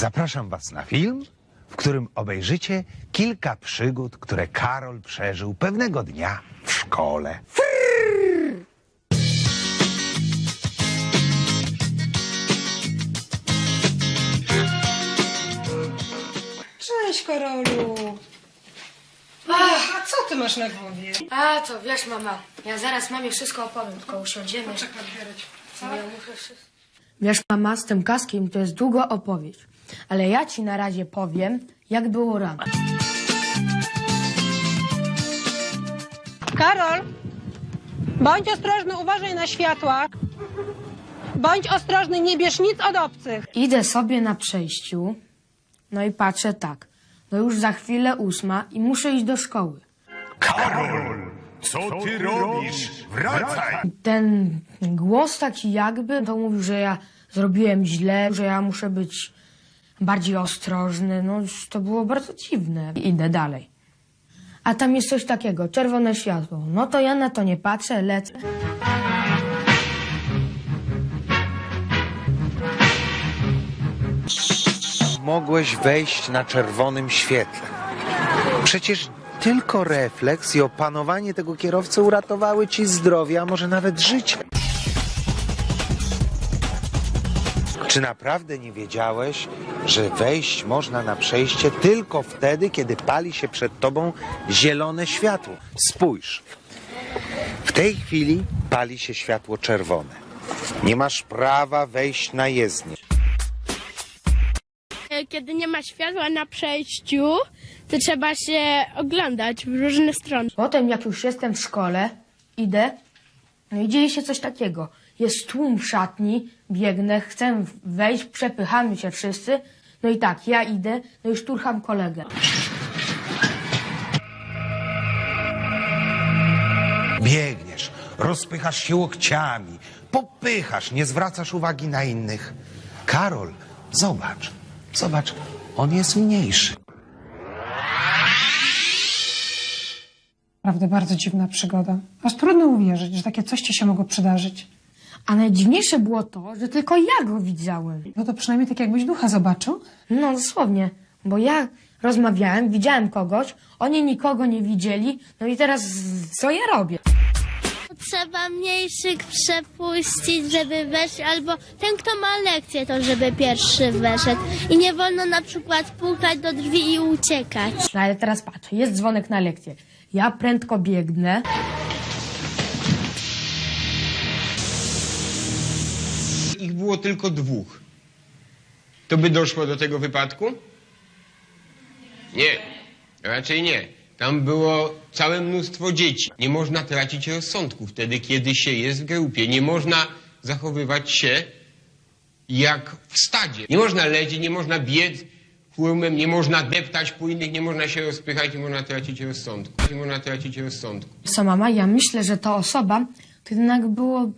Zapraszam Was na film, w którym obejrzycie kilka przygód, które Karol przeżył pewnego dnia w szkole. Cześć, Karolu. Ach, a co ty masz na głowie? A to wiesz, mama, ja zaraz mamie wszystko opowiem, tylko usiądziemy. Czekaj, biorę ci. Co? Ja muszę wszystko. Wiesz, mama, z tym kaskiem to jest długa opowieść, ale ja ci na razie powiem, jak było rano. Karol, bądź ostrożny, uważaj na światła. Bądź ostrożny, nie bierz nic od obcych. Idę sobie na przejściu, no i patrzę tak. No już za chwilę ósma i muszę iść do szkoły. Karol, co ty robisz? Wracaj! Ten głos taki jakby to mówił, że ja zrobiłem źle, że ja muszę być bardziej ostrożny. No to było bardzo dziwne. Idę dalej. A tam jest coś takiego, czerwone światło. No to ja na to nie patrzę, lecę. Mogłeś wejść na czerwonym świetle. Przecież tylko refleks i opanowanie tego kierowcy uratowały ci zdrowie, a może nawet życie. Czy naprawdę nie wiedziałeś, że wejść można na przejście tylko wtedy, kiedy pali się przed tobą zielone światło? Spójrz. W tej chwili pali się światło czerwone. Nie masz prawa wejść na jezdnię. Kiedy nie ma światła na przejściu, to trzeba się oglądać w różne strony. Potem, jak już jestem w szkole, idę, no i dzieje się coś takiego. Jest tłum w szatni, biegnę, chcę wejść, przepychamy się wszyscy. No i tak, ja idę, no i szturcham kolegę. Biegniesz, rozpychasz się łokciami, popychasz, nie zwracasz uwagi na innych. Karol, zobacz, zobacz, on jest mniejszy. Naprawdę bardzo dziwna przygoda. Aż trudno uwierzyć, że takie coś ci się mogło przydarzyć. A najdziwniejsze było to, że tylko ja go widziałem. No to przynajmniej tak jakbyś ducha zobaczył. No dosłownie, bo ja rozmawiałem, widziałem kogoś, oni nikogo nie widzieli, no i teraz co ja robię? Trzeba mniejszych przepuścić, żeby weszli, albo ten, kto ma lekcję, to żeby pierwszy weszedł. I nie wolno na przykład pukać do drzwi i uciekać. No ale teraz patrz, jest dzwonek na lekcję. Ja prędko biegnę, było tylko dwóch. To by doszło do tego wypadku? Nie, raczej nie. Tam było całe mnóstwo dzieci. Nie można tracić rozsądku wtedy, kiedy się jest w grupie. Nie można zachowywać się jak w stadzie. Nie można lecieć, nie można biec tłumem, nie można deptać po innych, nie można się rozpychać, nie można tracić rozsądku. Nie można tracić rozsądku. co mama, ja myślę, że ta osoba to jednak było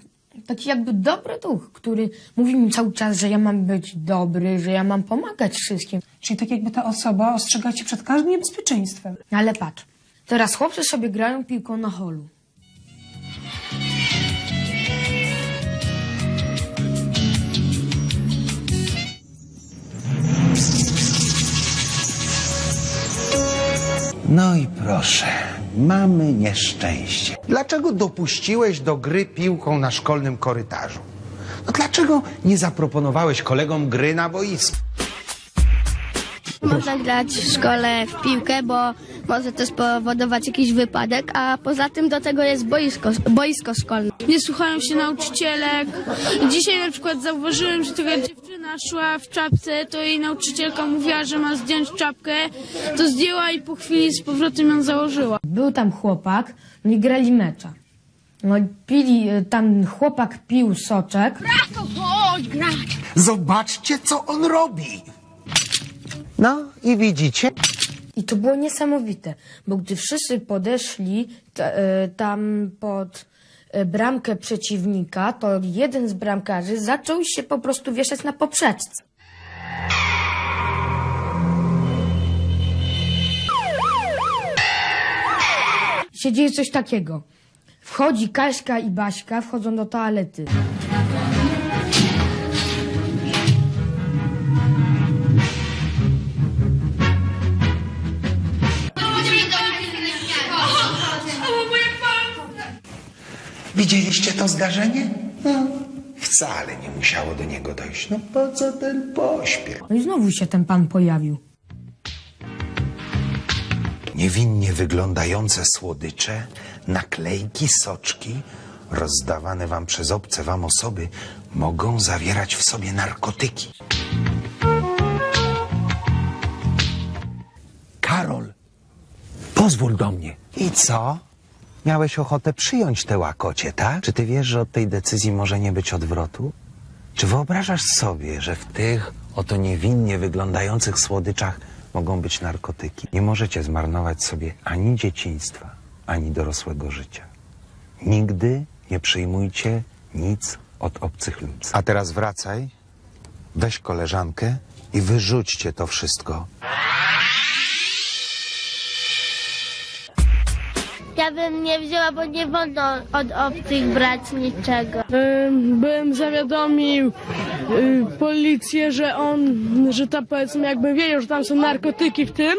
taki jakby dobry duch, który mówi mi cały czas, że ja mam być dobry, że ja mam pomagać wszystkim. Czyli tak jakby ta osoba ostrzega cię przed każdym niebezpieczeństwem. No Ale patrz, teraz chłopcy sobie grają piłką na holu. No i proszę, mamy nieszczęście. Dlaczego dopuściłeś do gry piłką na szkolnym korytarzu? No dlaczego nie zaproponowałeś kolegom gry na boisku? Można grać w szkole w piłkę, bo może to spowodować jakiś wypadek, a poza tym do tego jest boisko, boisko szkolne. nie słuchają się nauczycielek. Dzisiaj na przykład zauważyłem, że taka dziewczyna szła w czapce, to jej nauczycielka mówiła, że ma zdjąć czapkę, to zdjęła i po chwili z powrotem ją założyła. Był tam chłopak, no i grali mecza. No i pili, y, tam chłopak pił soczek, Zobaczcie, co on robi. No i widzicie? I to było niesamowite, bo gdy wszyscy podeszli ta, e, tam pod e, bramkę przeciwnika, to jeden z bramkarzy zaczął się po prostu wieszać na poprzeczce. Się dzieje coś takiego. Wchodzi Kaśka i Baśka, wchodzą do toalety. Widzieliście to zdarzenie? No, wcale nie musiało do niego dojść. No po co ten pośpiech? No i znowu się ten pan pojawił. Niewinnie wyglądające słodycze, naklejki, soczki, rozdawane wam przez obce wam osoby, mogą zawierać w sobie narkotyki. Karol, pozwól do mnie. I co? Miałeś ochotę przyjąć tę łakocie, tak? Czy ty wiesz, że od tej decyzji może nie być odwrotu? Czy wyobrażasz sobie, że w tych oto niewinnie wyglądających słodyczach mogą być narkotyki? Nie możecie zmarnować sobie ani dzieciństwa, ani dorosłego życia. Nigdy nie przyjmujcie nic od obcych ludzi. A teraz wracaj, weź koleżankę i wyrzućcie to wszystko. Ja bym nie wzięła, bo nie wolno od obcych brać niczego. Ym, bym zawiadomił y, policję, że on, że ta powiedzmy jakby wiedział, że tam są narkotyki w tym,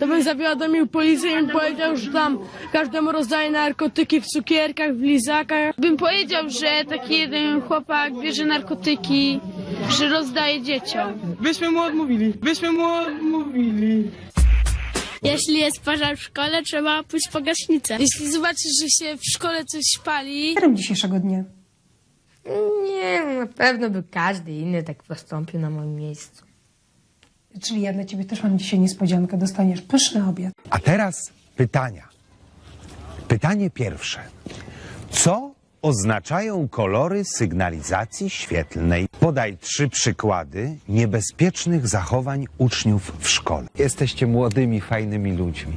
to bym zawiadomił policję i bym powiedział, że tam każdemu rozdaje narkotyki w cukierkach, w lizakach. Bym powiedział, że taki jeden chłopak bierze narkotyki, że rozdaje dzieciom. Byśmy mu odmówili, byśmy mu odmówili. Jeśli jest pożar w szkole, trzeba pójść po gaśnicę. Jeśli zobaczysz, że się w szkole coś pali, Którym dzisiejszego dnia? Nie, na pewno by każdy inny tak postąpił na moim miejscu. Czyli ja dla ciebie też mam dzisiaj niespodziankę. Dostaniesz pyszny obiad. A teraz pytania. Pytanie pierwsze. Co oznaczają kolory sygnalizacji świetlnej? Podaj trzy przykłady niebezpiecznych zachowań uczniów w szkole. Jesteście młodymi, fajnymi ludźmi.